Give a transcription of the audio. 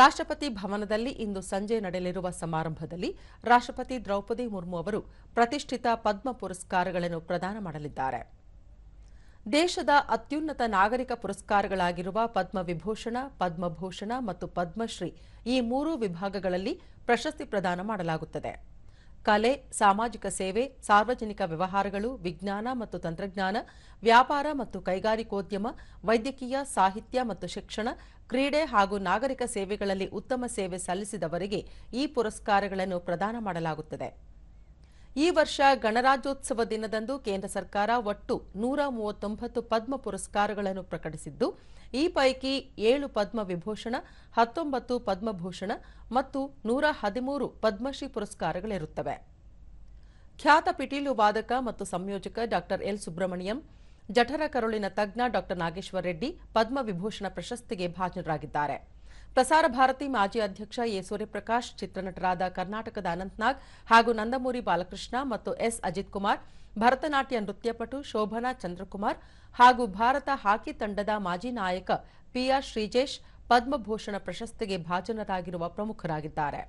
ರಾಷ್ಟ್ರಪತಿ ಭವನದಲ್ಲಿ ಇಂದು ಸಂಜೆ ನಡೆಯಲಿರುವ ಸಮಾರಂಭದಲ್ಲಿ ರಾಷ್ಟ್ರಪತಿ ದ್ರೌಪದಿ ಮುರ್ಮು ಅವರು ಪ್ರತಿಷ್ಠಿತ ಪದ್ಮ ಪುರಸ್ಕಾರಗಳನ್ನು ಪ್ರದಾನ ಮಾಡಲಿದ್ದಾರೆ. ದೇಶದ ಅತ್ಯುನ್ನತ ನಾಗರಿಕ ಪುರಸ್ಕಾರಗಳಾಗಿರುವ ಪದ್ಮವಿಭೂಷಣ ಪದ್ಮಭೂಷಣ ಮತ್ತು ಪದ್ಮಶ್ರೀ ಈ ಮೂರು ವಿಭಾಗಗಳಲ್ಲಿ ಪ್ರಶಸ್ತಿ ಪ್ರದಾನ ಮಾಡಲಾಗುತ್ತದೆ. ಕಲೆ, ಸಾಮಾಜಿಕ ಸೇವೆ, ಸಾರ್ವಜನಿಕ ವ್ಯವಹಾರಗಳು, ವಿಜ್ಞಾನ ಮತ್ತು ತಂತ್ರಜ್ಞಾನ, ವ್ಯಾಪಾರ ಮತ್ತು ಕೈಗಾರಿಕೋದ್ಯಮ, ವೈದ್ಯಕೀಯ, ಸಾಹಿತ್ಯ ಮತ್ತು ಶಿಕ್ಷಣ, ಕ್ರೀಡೆ ಹಾಗೂ ನಾಗರಿಕ ಸೇವೆಗಳಲ್ಲಿ ಉತ್ತಮ ಸೇವೆ ಸಲ್ಲಿಸಿದವರಿಗೆ ಈ ಪುರಸ್ಕಾರಗಳನ್ನು ಪ್ರದಾನ ಮಾಡಲಾಗುತ್ತದೆ. ಈ ವರ್ಷ ಗಣರಾಜ್ಯೋತ್ಸವ ದಿನದಂದು ಕೇಂದ್ರ ಸರ್ಕಾರ ಒಟ್ಟು ನೂರ ಮೂವತ್ತೊಂಬತ್ತು ಪದ್ಮ ಪುರಸ್ಕಾರಗಳನ್ನು ಪ್ರಕಟಿಸಿದ್ದು, ಈ ಪೈಕಿ ಏಳು ಪದ್ಮ ವಿಭೂಷಣ, ಹತ್ತೊಂಬತ್ತು ಪದ್ಮಭೂಷಣ ಮತ್ತು ನೂರ ಹದಿಮೂರು ಪದ್ಮಶ್ರೀ ಪುರಸ್ಕಾರಗಳಿರುತ್ತವೆ. ಖ್ಯಾತ ಪಿಟೀಲು ವಾದಕ ಮತ್ತು ಸಂಯೋಜಕ ಡಾ ಎಲ್ ಸುಬ್ರಹ್ಮಣ್ಯಂ, ಜಠರ ಕರುಳಿನ ತಜ್ಞ ಡಾ ನಾಗೇಶ್ವರ ರೆಡ್ಡಿ ಪದ್ಮವಿಭೂಷಣ ಪ್ರಶಸ್ತಿಗೆ ಭಾಜನರಾಗಿದ್ದಾರೆ. ಪ್ರಸಾರ ಭಾರತಿ ಮಾಜಿ ಅಧ್ಯಕ್ಷ ಎ ಸೂರ್ಯಪ್ರಕಾಶ್, ಚಿತ್ರನಟರಾದ ಕರ್ನಾಟಕದ ಅನಂತ್ನಾಗ್ ಹಾಗೂ ನಂದಮೂರಿ ಬಾಲಕೃಷ್ಣ ಮತ್ತು ಎಸ್ ಅಜಿತ್ ಕುಮಾರ್, ಭರತನಾಟ್ಯ ನೃತ್ಯಪಟು ಶೋಭನಾ ಚಂದ್ರಕುಮಾರ್ ಹಾಗೂ ಭಾರತ ಹಾಕಿ ತಂಡದ ಮಾಜಿ ನಾಯಕ ಪಿಆರ್ ಶ್ರೀಜೇಶ್ ಪದ್ಮಭೂಷಣ ಪ್ರಶಸ್ತಿಗೆ ಭಾಜನರಾಗಿರುವ ಪ್ರಮುಖರಾಗಿದ್ದಾರೆ.